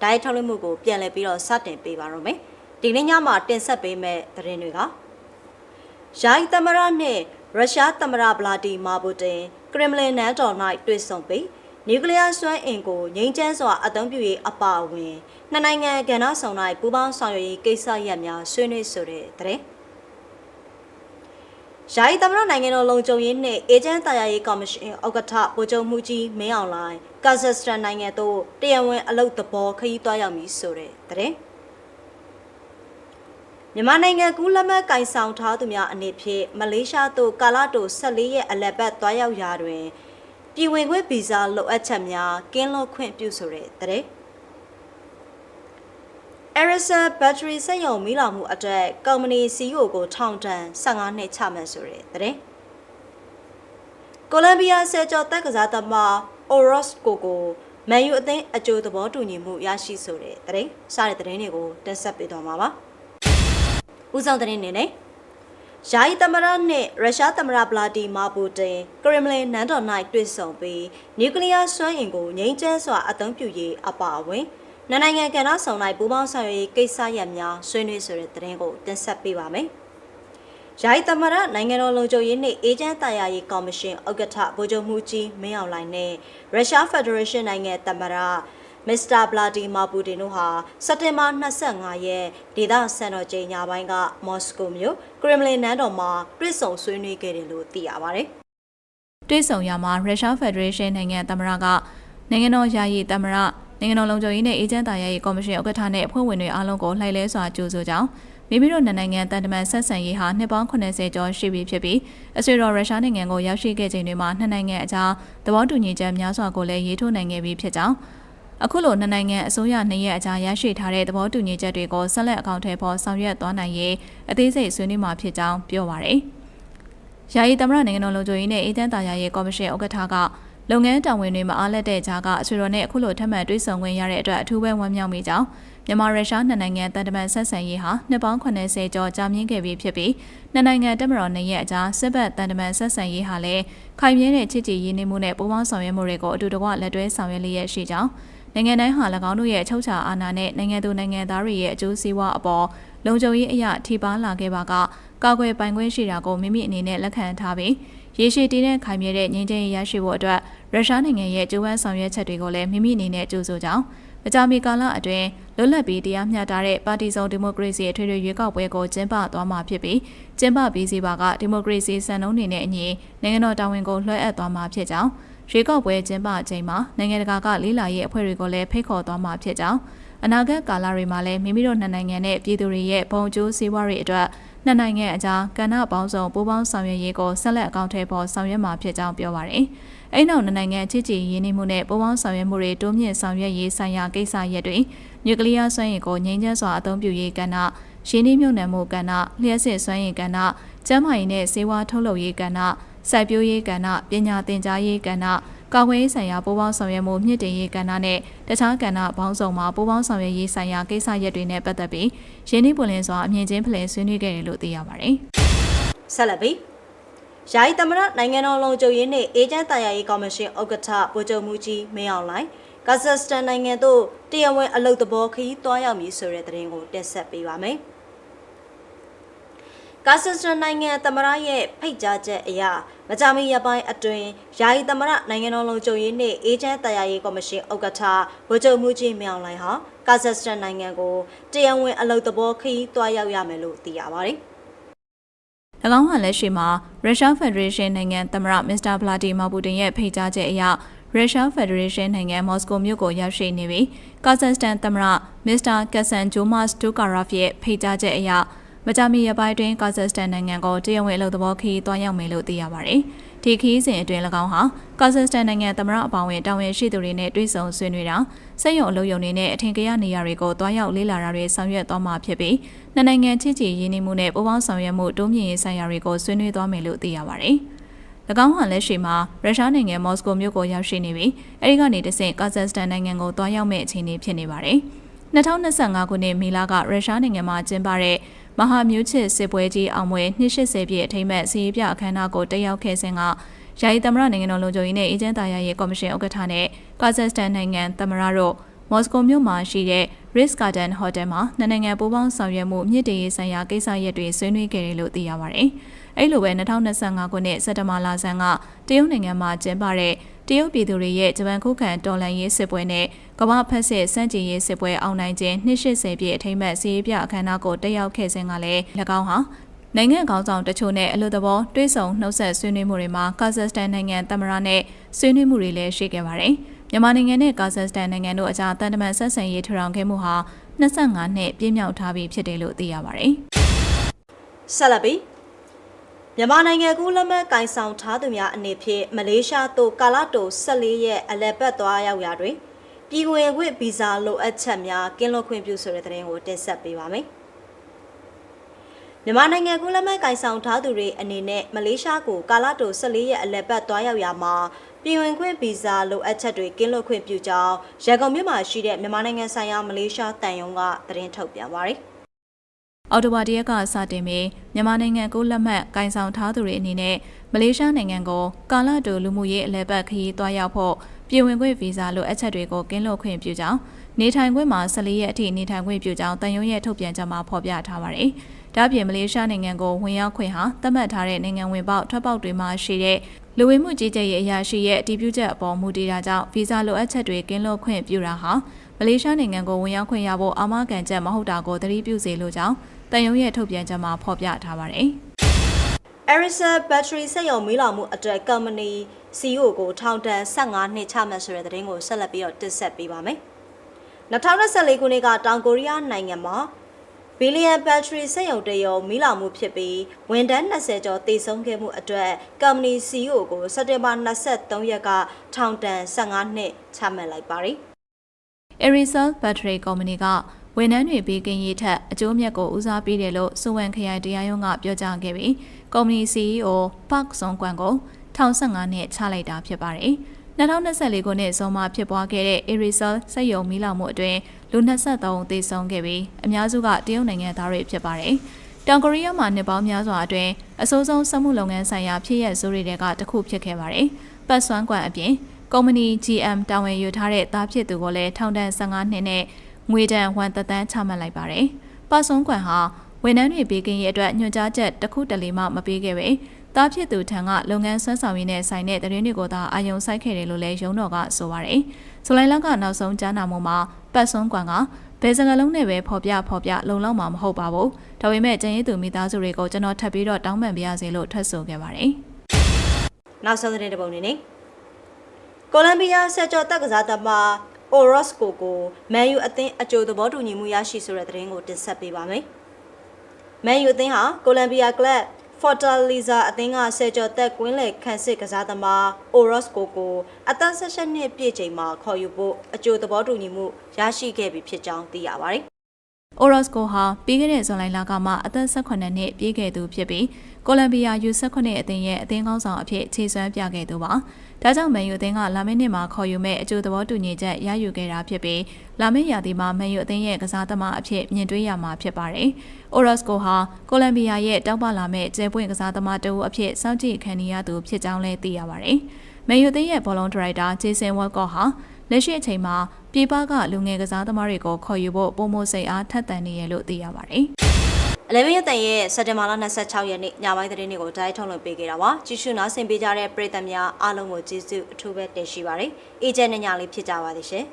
ဓာတ်ရိုက်ထုတ်လွှင့်မှုကိုပြန်လည်ပြီးတော့စတင်ပေးပါတော့မယ်ဒီနေ့ညမှာတင်ဆက်ပေးမယ့်သတင်းတွေကယာယီသမရနှင့်ရုရှားသမရဗလာဒီမာပူတင်ကရမလင်နန်းတော်၌တွေ့ဆုံပြီးနျူကလ িয়ার စွမ်းအင်ကိုငြိမ်းချမ်းစွာအသုံးပြုရေးအပါအဝင်နှစ်နိုင်ငံကဏ္ဍဆောင်၌ပူးပေါင်းဆောင်ရွက်ရေးကိစ္စရပ်များဆွေးနွေးဆိုတဲ့သတင်း ယာယီသမရနိုင်ငံတော်လုံခြုံရေးနှင့်အေဂျင့်တာယာရေးကော်မရှင်ဥက္ကဋ္ဌဗိုလ်ချုပ်မှုကြီးမင်းအောင်လှိုင်ကာဇက်စတန်နိုင်ငံသို့တရားဝင်အလုပ်သဘောခရီးသွားရောက်မည်ဆိုတဲ့သတင်းမြန်မာနိုင်ငံကူးလက်မှတ်ကင်ဆောင်ထားသူများအနေဖြင့်မလေးရှားသို့ကာလတို14ရက်အလက်ပတ်သွားရောက်ရာတွင်ပြည်ဝင်ခွင့်ဗီဇာလိုအပ်ချက်များကင်းလွတ်ခွင့်ပြုဆိုတဲ့တဲ့ Erisa Battery စက်ရုံမိလောင်မှုအတွက်ကုမ္ပဏီ CEO ကိုထောင်ဒဏ်15နှစ်ချမှတ်ဆိုတဲ့တဲ့ကိုလံဘီယာဆယ်ကျော်တက်ကစားသမား Oros ကိုကိုမန်ယူအသင်းအကျိုးသဘောတူညီမှုရရှိဆိုတဲ့တဲ့စတဲ့တဲ့တွေကိုတင်ဆက်ပေးသွားမှာပါ။ဦးဆောင်တဲ့နေနဲ့ယာယီသမရနှင့်ရုရှားသမရဗလာဒီမာပူတင်ကရမလင်နန်းတော်၌တွေ့ဆုံပြီးနျူကလ িয়ার စွမ်းအင်ကိုငြိမ်းချမ်းစွာအသုံးပြုရေးအပါအဝင် နှစ်နိုင်ငံကဏ္ဍဆောင်၌ပူးပေါင်းဆောင်ရွက်ရေးကိစ္စရပ်များဆွေးနွေးဆိုတဲ့သတင်းကိုတင်ဆက်ပေးပါမယ်။ယာယီသမရနိုင်ငံတော်လုံခြုံရေးနှင့်အေဂျင့်တာယာရေးကော်မရှင်ဥက္ကဋ္ဌဗိုလ်ချုပ်မှုကြီးမင်းအောင်လှိုင်နဲ့ရုရှားဖက်ဒရေးရှင်းနိုင်ငံသမရမစ္စတာဗလာဒီမာပူတင်တို့ဟာစက်တင်ဘာ25ရက်ဒေသစံတော်ချိန်ညပိုင်းကမော်စကိုမြို့ကရမလင်နန်းတော်မှာတွေ့ဆုံဆွေးနွေးခဲ့တယ်လို့သိရပါတယ်။တွေ့ဆုံရမှာရုရှားဖက်ဒရေးရှင်းနိုင်ငံသမ္မတကနိုင်ငံတော်ယာယီသမ္မတ နိုင်ငံတော်လုံခြုံရေးနဲ့အေဂျင့်တာယာယီကော်မရှင်ဥက္ကဋ္ဌနဲ့အဖွဲ့ဝင်တွေအားလုံးကိုလှိုက်လဲစွာကြိုဆိုကြောင်းမိမိတို့နိုင်ငံတန်တမန်ဆက်ဆံရေးဟာနှစ်ပေါင်း80ကျော်ရှိပြီဖြစ်ပြီးအဆွေတော်ရုရှားနိုင်ငံကိုရောက်ရှိခဲ့ချိန်တွေမှာနှစ်နိုင်ငံအကြားသဘောတူညီချက်များစွာကိုလည်းရေးထိုးနိုင်ခဲ့ပြီးဖြစ်ကြောင်းအခုလိုနှစ်နိုင်ငံအစိုးရနှစ်ရက်အကြားရရှိထားတဲ့သဘောတူညီချက်တွေကိုဆက်လက်အကောင့်ထဲပေါ်ဆောင်ရွက်သွားနိုင်ရေးအသေးစိတ်ဆွေးနွေးမှာဖြစ်ကြောင်းပြောပါရယ်။ယာယီသမ္မတနိုင်ငံတော်လုံခြုံရေးနဲ့အေဂျင့်တာယာရေးကော်မရှင်ဥက္ကဋ္ဌက လုပ်ငန်းတာဝန်တွေမအားလက်တဲ့ကြားကအဆွေတော်နဲ့အခုလိုထပ်မံတွေ့ဆုံခွင့်ရတဲ့အတွက်အထူးပဲဝမ်းမြောက်မိကြောင်းမြန်မာရုရှားနှစ်နိုင်ငံတန်တမန်ဆက်ဆံရေးဟာနှစ်ပေါင်း80ကျော်ကြာမြင့်ခဲ့ပြီးဖြစ်ပြီးနှစ်နိုင်ငံတက်မတော်နှစ်ရက်အကြားစစ်ဘက်တန်တမန်ဆက်ဆံရေးဟာလည်းခိုင်မြဲတဲ့ချစ်ကြည်ရင်းနှီးမှုနဲ့ပူးပေါင်းဆောင်ရွက်မှုတွေကိုအတူတကွလက်တွဲဆောင်ရွက်လျက်ရှိကြောင်းနိုင်ငံတိုင်းဟာ၎င်းတို့ရဲ့အချုပ်ချာအာဏာနဲ့နိုင်ငံသူနိုင်ငံသားတွေရဲ့အကျိုးစီးပွားအပေါ်လုံခြုံရေးအရာထိပါလာခဲ့ပါကကာကွယ်ပိုင်ခွင့်ရှိတာကိုမိမိအနေနဲ့လက်ခံထားပြီး ရေရှည်တည်တဲ့ခိုင်မြဲတဲ့ငြိမ်းချမ်းရေးရရှိဖို့အတွက်ရုရှားနိုင်ငံရဲ့ကြိုးပမ်းဆောင်ရွက်ချက်တွေကိုလည်းမိမိအနေနဲ့ကြိုးဆိုကြောင်းမကြာမီကာလအတွင်းလွတ်လပ်ပြီးတရားမျှတတဲ့ပါတီစုံဒီမိုကရေစီအထွေထွေရွေးကောက်ပွဲကိုကျင်းပသွားမှာဖြစ်ပြီးကျင်းပပြီးစီပါကဒီမိုကရေစီစံနှုန်းတွေနဲ့အညီနိုင်ငံတော်တာဝန်ကိုလွှဲအပ်သွားမှာဖြစ်ကြောင်းရွေးကောက်ပွဲကျင်းပချိန်မှာနိုင်ငံတကာကလေးလာရေးအဖွဲ့တွေကိုလည်းဖိတ်ခေါ်သွားမှာဖြစ်ကြောင်းအနာဂတ်ကာလတွေမှာလည်းမိမိတို့နှစ်နိုင်ငံနဲ့ပြည်သူတွေရဲ့ဘုံကျိုးစည်းဝါးတွေအတွက် နှစ်နိုင်ငံအကြားကဏ္ဍပေါင်းစုံပူးပေါင်းဆောင်ရွက်ရေးကိုဆက်လက်အကောင့်ထဲပေါ်ဆောင်ရွက်မှာဖြစ်ကြောင်းပြောပါရယ်။အဲ့နောက်နှစ်နိုင်ငံချစ်ကြည်ရင်းနှီးမှုနဲ့ပူးပေါင်းဆောင်ရွက်မှုတွေတိုးမြင့်ဆောင်ရွက်ရေးဆိုင်ရာကိစ္စရပ်တွေနျူကလ িয়ার စွမ်းရည်ကိုငြိမ်းချမ်းစွာအသုံးပြုရေးကဏ္ဍရင်းနှီးမြှုပ်နှံမှုကဏ္ဍလျှက်စစ်စွမ်းရည်ကဏ္ဍကျန်းမာရေးနဲ့စေဝါထုတ်လုပ်ရေးကဏ္ဍစိုက်ပျိုးရေးကဏ္ဍပညာသင်ကြားရေးကဏ္ဍ ကာကွယ်ရေးဆိုင်ရာပူးပေါင်းဆောင်ရွက်မှုမြင့်တင်ရေးကဏ္ဍနဲ့တခြားကဏ္ဍပေါင်းစုံမှာပူးပေါင်းဆောင်ရွက်ရေးဆိုင်ရာကိစ္စရပ်တွေနဲ့ပတ်သက်ပြီးရင်းနှီးပွင့်လင်းစွာအမြင့်ချင်းဖလှယ်ဆွေးနွေးခဲ့တယ်လို့သိရပါတယ်။ဆက်လက်ပြီးယာယီသမရနိုင်ငံတော်လုံခြုံရေးနှင့်အေဂျင့်တာယာရေးကော်မရှင်ဥက္ကဋ္ဌဗိုလ်ချုပ်မှုကြီးမင်းအောင်လှိုင်ကာဇက်စတန်နိုင်ငံသို့တရားဝင်အလုပ်သဘောခရီးသွားရောက်မည်ဆိုတဲ့သတင်းကိုတင်ဆက်ပေးပါမယ်။ ကာဇက်စတန်နိုင်ငံသမရရဲ့ဖိတ်ကြားချက်အရမကြာမီရက်ပိုင်းအတွင်းယာယီသမရနိုင်ငံတော်လုံခြုံရေးနှင့်အေဂျင့်တာယာရေးကော်မရှင်ဥက္ကဋ္ဌဗိုလ်ချုပ်မှုကြီးမင်းအောင်လှိုင်ဟာကာဇက်စတန်နိုင်ငံကိုတရားဝင်အလုပ်သဘောခရီးသွားရောက်ရမယ်လို့သိရပါတယ်။၎င်းဟာလက်ရှိမှာရုရှားဖက်ဒရေးရှင်းနိုင်ငံသမ္မတမစ္စတာဗလာဒီမာပူတင်ရဲ့ဖိတ်ကြားချက်အရရုရှားဖက်ဒရေးရှင်းနိုင်ငံမော်စကိုမြို့ကိုရောက်ရှိနေပြီးကာဇက်စတန်သမ္မတမစ္စတာကက်ဆန်ဂျိုမတ်ဒူကာရာဖ်ရဲ့ဖိတ်ကြားချက်အရ မကြာမီရပိုင်းတွင်ကာဇက်စတန်နိုင်ငံကိုတရားဝင်အလုပ်သဘောခရီးသွားရောက်မယ်လို့သိရပါတယ်။ဒီခရီးစဉ်အတွင်း၎င်းဟာကာဇက်စတန်နိုင်ငံသမ္မတအပေါင်းဝင်တာဝန်ရှိသူတွေနဲ့တွေ့ဆုံဆွေးနွေးတာစက်ရုံအလုပ်ရုံတွေနဲ့အထင်ကရနေရာတွေကိုတွားရောက်လေ့လာတာတွေဆောင်ရွက်သွားမှာဖြစ်ပြီးနှစ်နိုင်ငံချစ်ကြည်ရင်းနှီးမှုနဲ့ပူးပေါင်းဆောင်ရွက်မှုတိုးမြင့်ရေးဆိုင်ရာတွေကိုဆွေးနွေးသွားမယ်လို့သိရပါတယ်။၎င်းဟာလက်ရှိမှာရုရှားနိုင်ငံမော်စကိုမြို့ကိုရောက်ရှိနေပြီးအဲဒီကနေတဆင့်ကာဇက်စတန်နိုင်ငံကိုတွားရောက်မဲ့အခြေအနေဖြစ်နေပါတယ်။2025ခုနှစ်မေလကရုရှားနိုင်ငံမှာကျင်းပတဲ့ မဟာမျိုးချစ်စစ်ပွဲကြီးအောင်ပွဲ280ပြည့်အထိမ်းအမှတ်စီးပြအခမ်းအနားကိုတက်ရောက်ခဲ့စဉ်ကယာယီသမ္မတနိုင်ငံတော်လုံခြုံရေးနဲ့အေဂျင့်တာယာရဲ့ကော်မရှင်ဥက္ကဋ္ဌနဲ့ကာဇက်စတန်နိုင်ငံသမ္မတတို့မော်စကိုမြို့မှာရှိတဲ့ Ritz Carlton Hotel မှာနှစ်နိုင်ငံပူးပေါင်းဆောင်ရွက်မှုမြင့်တင်ရေးဆိုင်ရာကိစ္စရပ်တွေဆွေးနွေးခဲ့တယ်လို့သိရပါတယ်။အဲ့လိုပဲ2025ခုနှစ်စက်တဘာလဆန်းကတရုတ်နိုင်ငံမှာကျင်းပတဲ့ တရုတ်ပြည်သူတွေရဲ့ဂျပန်ခုခံတော်လှန်ရေးစစ်ပွဲနဲ့ကမ္ဘာဖက်စစ်စန့်ကျင်ရေးစစ်ပွဲအောင်နိုင်ခြင်း280ပြည့်အထိမ်းအမှတ်စီးရေးပြအခမ်းအနားကိုတက်ရောက်ခဲ့စဉ်ကလည်း၎င်းဟာနိုင်ငံခေါင်းဆောင်တချို့နဲ့အလို့သဘောတွဲဆုံနှုတ်ဆက်ဆွေးနွေးမှုတွေမှာကာဇက်စတန်နိုင်ငံသမ္မတနဲ့ဆွေးနွေးမှုတွေလည်းရှိခဲ့ပါတယ်။မြန်မာနိုင်ငံနဲ့ကာဇက်စတန်နိုင်ငံတို့အကြားတန်တမန်ဆက်ဆံရေးထူထောင်ခဲ့မှုဟာ25နှစ်ပြည့်မြောက်ထားပြီဖြစ်တယ်လို့သိရပါတယ်။ဆက်လက်ပြီး မြန်မာနိုင်ငံကူးလက်မှတ်ကင်ဆောင်ထားသူများအနေဖြင့်မလေးရှားသို့ကာလတို14ရက်အလဲပတ်သွားရောက်ရာတွင်ပြည်ဝင်ခွင့်ဗီဇာလိုအပ်ချက်များကင်းလွတ်ခွင့်ပြုဆိုတဲ့သတင်းကိုတင်ဆက်ပေးပါမယ်။မြန်မာနိုင်ငံကူးလက်မှတ်ကင်ဆောင်ထားသူတွေအနေနဲ့မလေးရှားကိုကာလတို14ရက်အလဲပတ်သွားရောက်ရာမှာပြည်ဝင်ခွင့်ဗီဇာလိုအပ်ချက်တွေကင်းလွတ်ခွင့်ပြုကြောင်းရန်ကုန်မြို့မှာရှိတဲ့မြန်မာနိုင်ငံဆိုင်ရာမလေးရှားတန်ယုံကသတင်းထုတ်ပြန်ပါတယ်။ အော်တိုဘာတရက်ကစတင်ပြီးမြန်မာနိုင်ငံကိုလက်မှတ်ကင်ဆောင်ထားသူတွေအနေနဲ့မလေးရှားနိုင်ငံကိုကာလတူလူမှုရေးအလဲပတ်ခရီးသွားရောက်ဖို့ပြည်ဝင်ခွင့်ဗီဇာလိုအပ်ချက်တွေကိုကင်းလွတ်ခွင့်ပြုကြောင်းနေထိုင်ခွင့်မှာ14ရက်အထိနေထိုင်ခွင့်ပြုကြောင်းတန်ယုံရဲ့ထုတ်ပြန်ချက်မှာဖော်ပြထားပါတယ်။ဒါ့အပြင်မလေးရှားနိုင်ငံကိုဝင်ရောက်ခွင့်ဟာသတ်မှတ်ထားတဲ့နိုင်ငံဝင်ပေါက်ထွက်ပေါက်တွေမှာရှိတဲ့လူဝင်မှုကြီးကြပ်ရေးအရာရှိရဲ့အတည်ပြုချက်အပေါ်မူတည်တာကြောင့်ဗီဇာလိုအပ်ချက်တွေကင်းလွတ်ခွင့်ပြုတာဟာ မလေးရှားနိုင်ငံကိုဝင်ရောက်ခွင့်ရဖို့အာမခံချက်မဟုတ်တာကိုသတိပြုစေလိုကြောင်းတန်ယုံရဲ့ထုတ်ပြန်ချက်မှာဖော်ပြထားပါတယ်။ Arisa Battery စက်ရုံမီးလောင်မှုအတွက် company CEO ကိုထောင်ဒဏ်15နှစ်ချမှတ်ဆိုတဲ့သတင်းကိုဆက်လက်ပြီးတော့တင်ဆက်ပေးပါမယ်။2024ခုနှစ်ကတောင်ကိုရီးယားနိုင်ငံမှာ Billion Battery စက်ရုံတရုံမီးလောင်မှုဖြစ်ပြီးဝန်ထမ်း20ကျော်တေဆုံးခဲ့မှုအတွက် company CEO ကိုစက်တင်ဘာ23ရက်ကထောင်ဒဏ်15နှစ်ချမှတ်လိုက်ပါတယ်။ Arisol Battery Company ကဝန်ထမ်းတွေဘေးကင်းရေးထက်အကျိုးမြတ်ကိုဦးစားပေးတယ်လို့စုဝန်ခရိုင်တရားရုံးကပြောကြားခဲ့ပြီးကုမ္ပဏီ CEO Park Song Kwan ကို15နှစ်ချလိုက်တာဖြစ်ပါတယ်။2024ခုနှစ်ဇွန်မှာဖြစ်ပွားခဲ့တဲ့ Arisol စက်ရုံမီးလောင်မှုအတွင်းလူ23ဦးသေဆုံးခဲ့ပြီးအများစုကတရုတ်နိုင်ငံသားတွေဖြစ်ပါတယ်။တောင်ကိုရီးယားမှာနှစ်ပေါင်းများစွာအတွင်းအဆိုးဆုံးစက်မှုလုပ်ငန်းဆိုင်ရာဖြစ်ရပ်ဆိုးတွေကတစ်ခုဖြစ်ခဲ့ပါတယ်။ပတ်စွမ်းကွမ်အပြင် ကုမ္ပဏီ GM တာဝန်ယူထားတဲ့သားဖြစ်သူကိုလည်းထောင်ဒဏ်15နှစ်နဲ့ငွေဒဏ်ဝန်သက်တမ်းချမှတ်လိုက်ပါတယ်။ပတ်စွမ်းကွမ်ဟာဝန်ထမ်းတွေဘေးကင်းရေးအတွက်ညွှန်ကြားချက်တစ်ခုတလေမှမပေးခဲ့ပဲတားဖြစ်သူထံကလုပ်ငန်းဆွမ်းဆောင်ရင်းနဲ့ဆိုင်တဲ့သတင်းတွေကိုသာအာရုံစိုက်ခဲ့တယ်လို့လည်းရုံးတော်ကဆိုပါတယ်။ဇူလိုင်လကနောက်ဆုံးကြားနာမှုမှာပတ်စွန်းကွမ်ကဘယ်စကားလုံးနဲ့ပဲဖော်ပြဖော်ပြလုံလောက်မှာမဟုတ်ပါဘူး။ဒါပေမဲ့ကျန်ရည်သူမိသားစုတွေကိုကျွန်တော်ထပ်ပြီးတော့တောင်းပန်ပါရစေလို့ထွက်ဆိုခဲ့ပါတယ်။နောက်ဆုံးသတင်းတစ်ပုဒ်နေနေ ကိုလံဘီယာဆက်ကျော်တက်ကစားသမား Orozco ကိုမန်ယူအသင်းအကြိုသဘောတူညီမှုရရှိဆိုတဲ့သတင်းကိုတင်ဆက်ပေးပါမယ်။မန်ယူအသင်းဟာကိုလံဘီယာကလပ် Fortaleza အသင်းကဆယ်ကျော်သက်ကွင်းလယ်ခန့်စစ်ကစားသမား Orozco ကိုအသက်16နှစ်ပြည့်ချိန်မှာခေါ်ယူဖို့အကြိုသဘောတူညီမှုရရှိခဲ့ပြီဖြစ်ကြောင်းသိရပါတယ်။ Orozco ဟာပြီးခဲ့တဲ့ဇွန်လလကမှအသက်18နှစ်ပြည့်ခဲ့သူဖြစ်ပြီးကိုလံဘီယာ U18 အသင်းရဲ့အသင်းကောင်းဆောင်အဖြစ်ခြေစွမ်းပြခဲ့သူပါ။ ဒါကြောင့်မန်ယူအသင်းကလာမယ့်နှစ်မှာခေါ်ယူမဲ့အကျိုးသဘောတူညီချက်ရယူခဲ့တာဖြစ်ပြီးလာမယ့်ရာသီမှာမန်ယူအသင်းရဲ့ကစားသမားအဖြစ်မြင်တွေ့ရမှာဖြစ်ပါတယ်။ Orozco ဟာကိုလံဘီယာရဲ့တောက်ပလာမဲ့ကျဲပွင့်ကစားသမားတဦးအဖြစ်စောင့်ကြည့်ခံနေရသူဖြစ်ကြောင်းလည်းသိရပါတယ်။မန်ယူအသင်းရဲ့ဘောလုံးဒရိုက်တာဂျေဆန်ဝက်ကော့ဟာလက်ရှိအချိန်မှာပြည်ပကလူငယ်ကစားသမားတွေကိုခေါ်ယူဖို့ပုံမိုစိတ်အားထက်သန်နေရလို့သိရပါတယ်။ အလဲမရက်တန်ရဲ့စက်တင်ဘာလ26ရက်နေ့ညပိုင်းသတင်းတွေကိုတိုင်းထုတ်လွှင့်ပေးခဲ့တာပါကြည့်ရှုနားဆင်ပေးကြတဲ့ပရိသတ်များအားလုံးကိုကျေးဇူးအထူးပဲတင်ရှိပါတယ်အေဂျင့်နဲ့ညလေးဖြစ်ကြပါသည်ရှင်